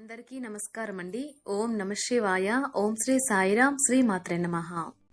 అందరికీ నమస్కారం అండి ఓం నమ శివాయ. ఓం శ్రీ సాయిరాం శ్రీ మాత్రే నమ.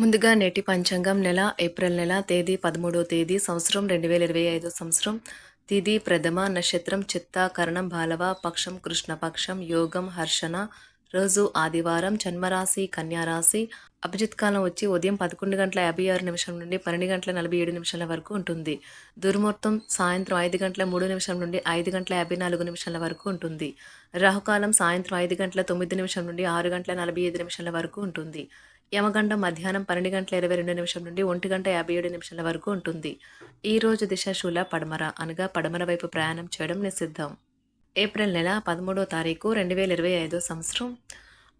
ముందుగా నేటి పంచాంగం నెల ఏప్రిల్ నెల తేదీ పదమూడో తేదీ సంవత్సరం రెండు వేల ఇరవై ఐదో సంవత్సరం. తిథి ప్రథమ నక్షత్రం చిత్త కరణం బాలవ పక్షం కృష్ణపక్షం యోగం హర్షణ. రోజు ఆదివారం జన్మరాశి కన్యారాశి. అభిజిత్ కాలం వచ్చి ఉదయం పదకొండు గంటల యాభై ఆరు నిమిషం నుండి పన్నెండు గంటల నలభై ఏడు నిమిషాల వరకు ఉంటుంది. దుర్ముహూర్తం సాయంత్రం ఐదు గంటల మూడు నిమిషం నుండి ఐదు గంటల యాభై నాలుగు నిమిషాల వరకు ఉంటుంది. రాహుకాలం సాయంత్రం ఐదు గంటల తొమ్మిది నిమిషం నుండి ఆరు గంటల నలభై ఐదు నిమిషాల వరకు ఉంటుంది. యమగండం మధ్యాహ్నం పన్నెండు గంటల ఇరవై రెండు నిమిషం నుండి ఒంటి గంట యాభై ఏడు నిమిషాల వరకు ఉంటుంది. ఈ రోజు దిశాశూల పడమర అనగా పడమర వైపు ప్రయాణం చేయడం నిషిద్ధం. ఏప్రిల్ నెల పదమూడో తారీఖు రెండు వేల ఇరవై ఐదో సంవత్సరం.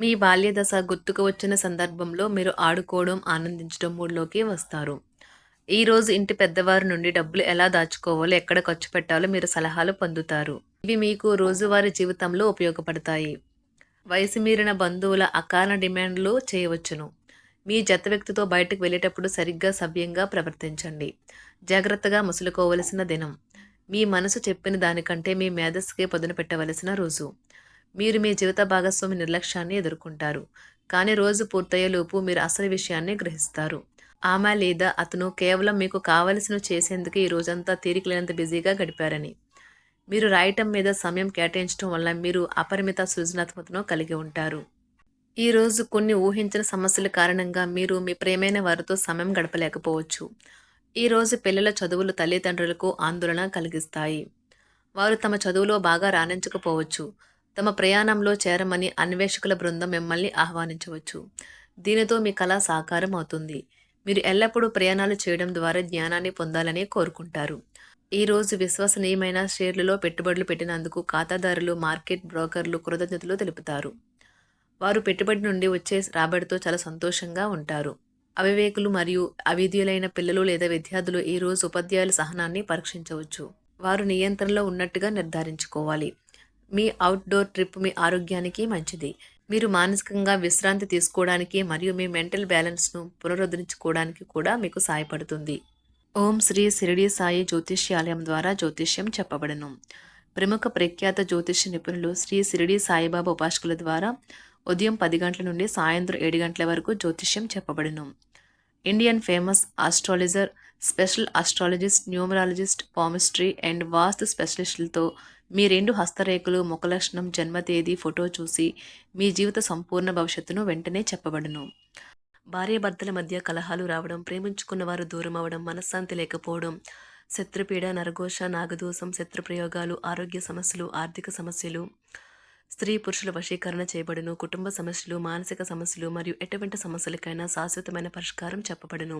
మీ బాల్య దశ గుర్తుకు వచ్చిన సందర్భంలో మీరు ఆడుకోవడం ఆనందించడం మూడ్లోకి వస్తారు. ఈరోజు ఇంటి పెద్దవారి నుండి డబ్బులు ఎలా దాచుకోవాలో ఎక్కడ ఖర్చు పెట్టాలో మీరు సలహాలు పొందుతారు. ఇవి మీకు రోజువారీ జీవితంలో ఉపయోగపడతాయి. వయసు మీరిన బంధువుల అకారణ డిమాండ్లు చేయవచ్చును. మీ జత వ్యక్తితో బయటకు వెళ్ళేటప్పుడు సరిగ్గా సవ్యంగా ప్రవర్తించండి. జాగ్రత్తగా ముసులుకోవలసిన దినం. మీ మనసు చెప్పిన దానికంటే మీ మేధస్సుకే పదును పెట్టవలసిన రోజు. మీరు మీ జీవిత భాగస్వామి నిర్లక్ష్యాన్ని ఎదుర్కొంటారు. కానీ రోజు పూర్తయ్యేలోపు మీరు అసలు విషయాన్ని గ్రహిస్తారు. ఆమె లేదా అతను కేవలం మీకు కావలసిన చేసేందుకు ఈ రోజంతా తీరిక లేనంత బిజీగా గడిపారని. మీరు రాయటం మీద సమయం కేటాయించడం వల్ల మీరు అపరిమిత సృజనాత్మకతను కలిగి ఉంటారు. ఈ రోజు కొన్ని ఊహించిన సమస్యల కారణంగా మీరు మీ ప్రేమైన వారితో సమయం గడపలేకపోవచ్చు. ఈ రోజు పిల్లల చదువులు తల్లిదండ్రులకు ఆందోళన కలిగిస్తాయి. వారు తమ చదువులో బాగా రాణించకపోవచ్చు. తమ ప్రయాణంలో చేరమని అన్వేషకుల బృందం మిమ్మల్ని ఆహ్వానించవచ్చు. దీనితో మీ కళ సాకారం అవుతుంది. మీరు ఎల్లప్పుడూ ప్రయాణాలు చేయడం ద్వారా జ్ఞానాన్ని పొందాలని కోరుకుంటారు. ఈరోజు విశ్వసనీయమైన షేర్లలో పెట్టుబడులు పెట్టినందుకు ఖాతాదారులు మార్కెట్ బ్రోకర్లు కృతజ్ఞతలు తెలుపుతారు. వారు పెట్టుబడి నుండి వచ్చే రాబడితో చాలా సంతోషంగా ఉంటారు. అవివేకులు మరియు అవిధులైన పిల్లలు లేదా విద్యార్థులు ఈ రోజు ఉపాధ్యాయుల సహనాన్ని పరీక్షించవచ్చు. వారు నియంత్రణలో ఉన్నట్టుగా నిర్ధారించుకోవాలి. మీ అవుట్డోర్ ట్రిప్ మీ ఆరోగ్యానికి మంచిది. మీరు మానసికంగా విశ్రాంతి తీసుకోవడానికి మరియు మీ మెంటల్ బ్యాలెన్స్ను పునరుద్ధరించుకోవడానికి కూడా మీకు సహాయపడుతుంది. ఓం శ్రీ శిరిడి సాయి జ్యోతిష్యాలయం ద్వారా జ్యోతిష్యం చెప్పబడను. ప్రముఖ ప్రఖ్యాత జ్యోతిష్య నిపుణులు శ్రీ శిరిడి సాయిబాబా ఉపాసకుల ద్వారా ఉదయం పది గంటల నుండి సాయంత్రం ఏడు గంటల వరకు జ్యోతిష్యం చెప్పబడును. Indian famous astrologer special astrologist numerologist palmistry and vastu స్పెషలిస్టులతో మీ రెండు హస్తరేఖలు ముఖలక్షణం జన్మ తేదీ ఫోటో చూసి మీ జీవిత సంపూర్ణ భవిష్యత్తును వెంటనే చెప్పబడును. భార్యాభర్తల మధ్య కలహాలు రావడం ప్రేమించుకున్న వారు దూరం అవడం మనశ్శాంతి లేకపోవడం శత్రుపీడ నరఘోష నాగదోషం శత్రుప్రయోగాలు ఆరోగ్య సమస్యలు ఆర్థిక సమస్యలు స్త్రీ పురుషుల వశీకరణ చేయబడును కుటుంబ సమస్యలు మానసిక సమస్యలు మరియు ఎటువంటి సమస్యలకైనా శాశ్వతమైన పరిష్కారం చెప్పబడును.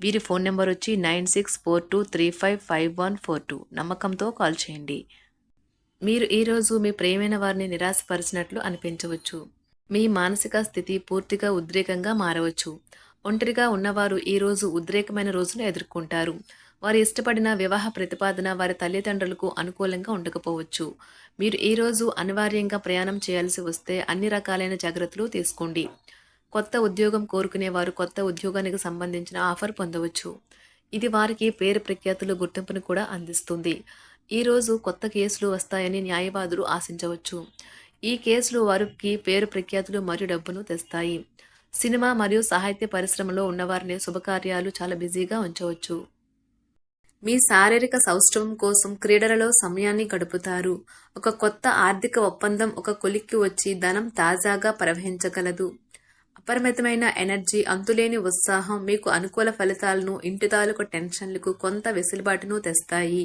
వీరి ఫోన్ నెంబర్ వచ్చి nine six four two three five five one four two. నమ్మకంతో కాల్ చేయండి. మీరు ఈరోజు మీ ప్రేమైన వారిని నిరాశపరిచినట్లు అనిపించవచ్చు. మీ మానసిక స్థితి పూర్తిగా ఉద్రేకంగా మారవచ్చు. ఒంటరిగా ఉన్నవారు ఈరోజు ఉద్రేకమైన రోజును ఎదుర్కొంటారు. వారు ఇష్టపడిన వివాహ ప్రతిపాదన వారి తల్లిదండ్రులకు అనుకూలంగా ఉండకపోవచ్చు. మీరు ఈరోజు అనివార్యంగా ప్రయాణం చేయాల్సి వస్తే అన్ని రకాలైన జాగ్రత్తలు తీసుకోండి. కొత్త ఉద్యోగం కోరుకునే వారు కొత్త ఉద్యోగానికి సంబంధించిన ఆఫర్ పొందవచ్చు. ఇది వారికి పేరు ప్రఖ్యాతులు గుర్తింపును కూడా అందిస్తుంది. ఈరోజు కొత్త కేసులు వస్తాయని న్యాయవాదులు ఆశించవచ్చు. ఈ కేసులు వారికి పేరు ప్రఖ్యాతులు మరియు డబ్బును తెస్తాయి. సినిమా మరియు సాహిత్య పరిశ్రమలో ఉన్నవారిని శుభకార్యాలు చాలా బిజీగా ఉంచవచ్చు. మీ శారీరక సౌష్ఠవం కోసం క్రీడలలో సమయాన్ని గడుపుతారు. ఒక కొత్త ఆర్థిక ఒప్పందం ఒక కొలిక్కి వచ్చి ధనం తాజాగా ప్రవహించగలదు. అపరిమితమైన ఎనర్జీ అంతులేని ఉత్సాహం మీకు అనుకూల ఫలితాలను ఇంటిదాలకు టెన్షన్లకు కొంత వెసులుబాటును తెస్తాయి.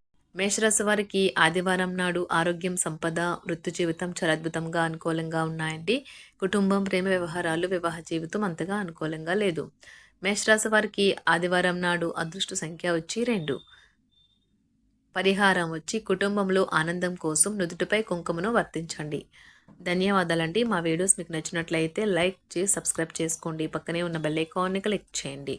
మేషరాశి వారికి ఆదివారం నాడు ఆరోగ్యం సంపద వృత్తి జీవితం చాలా అద్భుతంగా అనుకూలంగా ఉన్నాయండి. కుటుంబం ప్రేమ వ్యవహారాలు వివాహ జీవితం అంతగా అనుకూలంగా లేదు. మేషరాశి వారికి ఆదివారం నాడు అదృష్ట సంఖ్య వచ్చి రెండు. పరిహారం వచ్చి కుటుంబంలో ఆనందం కోసం నుదుటిపై కుంకుమను వర్తించండి. ధన్యవాదాలండి. మా వీడియోస్ మీకు నచ్చినట్లయితే లైక్ చేసి సబ్స్క్రైబ్ చేసుకోండి. పక్కనే ఉన్న బెల్ ఐకాన్ని క్లిక్ చేయండి.